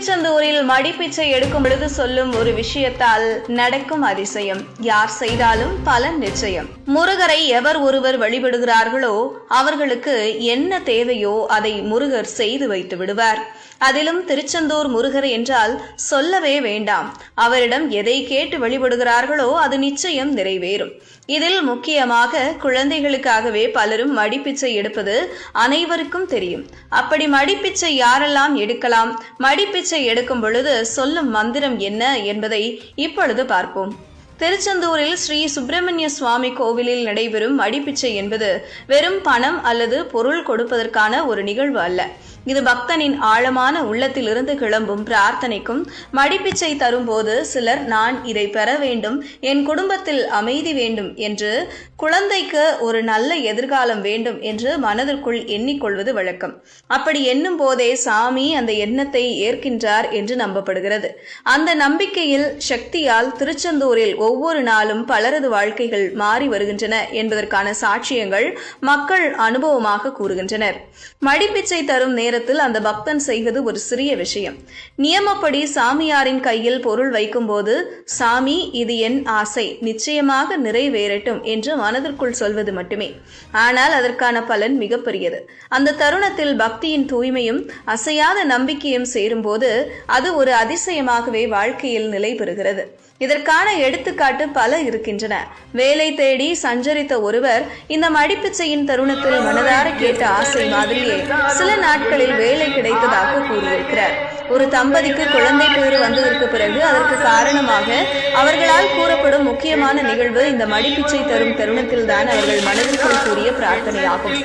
திருச்செந்தூரில் மடிப்பிச்சை எடுக்கும் பொழுது சொல்லும் ஒரு விஷயத்தால் நடக்கும் அதிசயம். யார் செய்தாலும் பலன் நிச்சயம். முருகரை எவர் ஒருவர் வழிபடுகிறார்களோ அவர்களுக்கு என்ன தேவையோ அதை முருகர் செய்து வைத்து விடுவார். அதிலும் திருச்செந்தூர் முருகர் என்றால் சொல்லவே வேண்டாம். அவரிடம் எதை கேட்டு வழிபடுகிறார்களோ அது நிச்சயம் நிறைவேறும். இதில் முக்கியமாக குழந்தைகளுக்காகவே பலரும் மடிப்பிச்சை எடுப்பது அனைவருக்கும் தெரியும். அப்படி மடிப்பிச்சை யாரெல்லாம் எடுக்கலாம்? மடிப்பிச்சை எடுக்கும் பொழுது சொல்லும் மந்திரம் என்ன என்பதை இப்பொழுது பார்ப்போம். திருச்செந்தூரில் ஸ்ரீ சுப்பிரமணிய சுவாமி கோவிலில் நடைபெறும் மடிப்பிச்சை என்பது வெறும் பணம் அல்லது பொருள் கொடுப்பதற்கான ஒரு நிகழ்வு அல்ல. இது பக்தனின் ஆழமான உள்ளத்திலிருந்து கிளம்பும் பிரார்த்தனைக்கும் மடிப்பிச்சை தரும்போது சிலர் நான் இதை பெற வேண்டும் என் குடும்பத்தில் அமைதி வேண்டும் என்று குழந்தைக்கு ஒரு நல்ல எதிர்காலம் வேண்டும் என்று மனதிற்குள் எண்ணிக்கொள்வது வழக்கம். அப்படி எண்ணும் போதே சாமி அந்த எண்ணத்தை ஏற்கின்றார் என்று நம்பப்படுகிறது. அந்த நம்பிக்கையில் சக்தியால் திருச்செந்தூரில் ஒவ்வொரு நாளும் பலரது வாழ்க்கைகள் மாறி வருகின்றன என்பதற்கான சாட்சியங்கள் மக்கள் அனுபவமாக கூறுகின்றனர். மடிப்பிச்சை தரும் நேரத்தில் அந்த பக்தன் செய்வது ஒரு சிறிய விஷயம். நியமப்படி சாமியாரின் கையில் பொருள் வைக்கும்போது சாமி இது என் ஆசை. நிச்சயமாக நிறைவேறட்டும் என்று மனதிற்குள் சொல்வது மட்டுமே. ஆனால் அதற்கான பலன் மிகப்பெரியது. அந்த தருணத்தில் பக்தியின் தூய்மையும் அசையாத நம்பிக்கையும் சேரும்போது அது ஒரு அதிசயமாகவே வாழ்க்கையில் நிலை பெறுகிறது. இதற்கான எடுத்துக்காட்டு பல இருக்கின்றன. வேலை தேடி சஞ்சரித்த ஒருவர் இந்த மடிப்பிச்சையின் தருணத்தில் மனதார கேட்ட ஆசை மாதிரியே சில நாட்களில் வேலை கிடைத்ததாக கூறியிருக்கிறார். ஒரு தம்பதிக்கு குழந்தை பேறு வந்ததற்கு பிறகு அதற்கு காரணமாக அவர்களால் கூறப்படும் முக்கியமான நிகழ்வு இந்த மடிப்பிச்சை தரும் தருணத்தில் தான் அவர்கள் மனதிற்குள் கூறிய பிரார்த்தனையாகும்.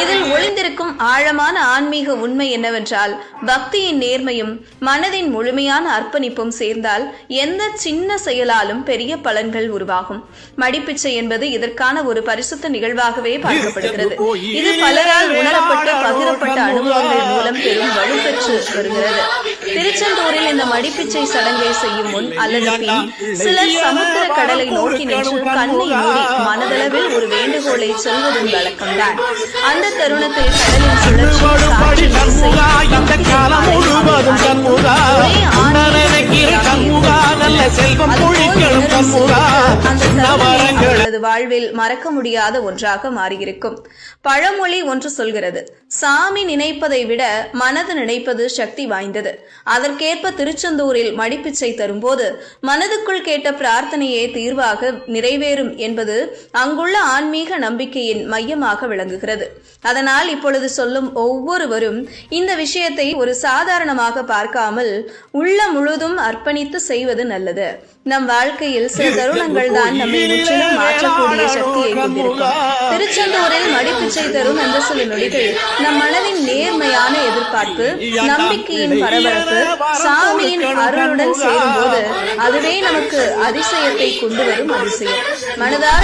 இதில் ஒளிந்திருக்கும் ஆழமான ஆன்மீக உண்மை என்னவென்றால் பக்தியின் நேர்மையும் மனதின் முழுமையான அர்ப்பணிப்பும் சேர்ந்தால் எந்த சின்ன சின்ன செயலாலும் பெரிய பலன்கள் உருவாகும். மடிப்பிச்சை என்பது இதற்கான ஒரு பரிசுத்த நிகழ்வாகவே பார்க்கப்படுகிறது. இது பலரால் உணரப்பட்டு பகிரப்பட்ட அனுபவங்கள் மூலம் பெரும் வலுப்பெற்று வருகிறது. திருச்செந்தூரில் இந்த மடிப்பிச்சை சடங்கை செய்யும் முன் அல்லது பின் சிலர் சமுத்திர கடலை நோக்கி நின்று கண்ணை மூடி மனதளவில் ஒரு வேண்டுகோளை சொல்வதும் வழக்கம்தான். அந்த தருணத்தில் கடலின் சுழற்சி செல்வம் பொழிக்கணும் கண்முகா அவரது வாழ்வில் மறக்க முடியாத ஒன்றாக மாறியிருக்கும். பழமொழி ஒன்று சொல்கிறது சாமி நினைப்பதை விட மனது நினைப்பது சக்தி வாய்ந்தது. அதற்கேற்ப திருச்செந்தூரில் மடிப்பிச்சை தரும்போது மனதுக்குள் கேட்ட பிரார்த்தனையே தீர்வாக நிறைவேறும் என்பது அங்குள்ள ஆன்மீக நம்பிக்கையின் மையமாக விளங்குகிறது. அதனால் இப்பொழுது சொல்லும் ஒவ்வொருவரும் இந்த விஷயத்தை ஒரு சாதாரணமாக பார்க்காமல் உள்ள முழுதும் அர்ப்பணித்து செய்வது நல்லது. நம் வாழ்க்கையில் சில தருணங்கள் தான் நம்மை முற்றிலும் மாற்றக்கூடிய சக்தியை கொண்டிருக்கும் திருச்செந்தூரில் மடிப்பிச்சை தரும் அந்த சில நொடிகள் நம் மனதின் நேர்மையான எதிர்பார்ப்பு நம்பிக்கையின் பரபரப்பு சாமியின் அருளுடன் சேரும்போது அதுவே நமக்கு அதிசயத்தை கொண்டு வரும் அதிசயம். மனதார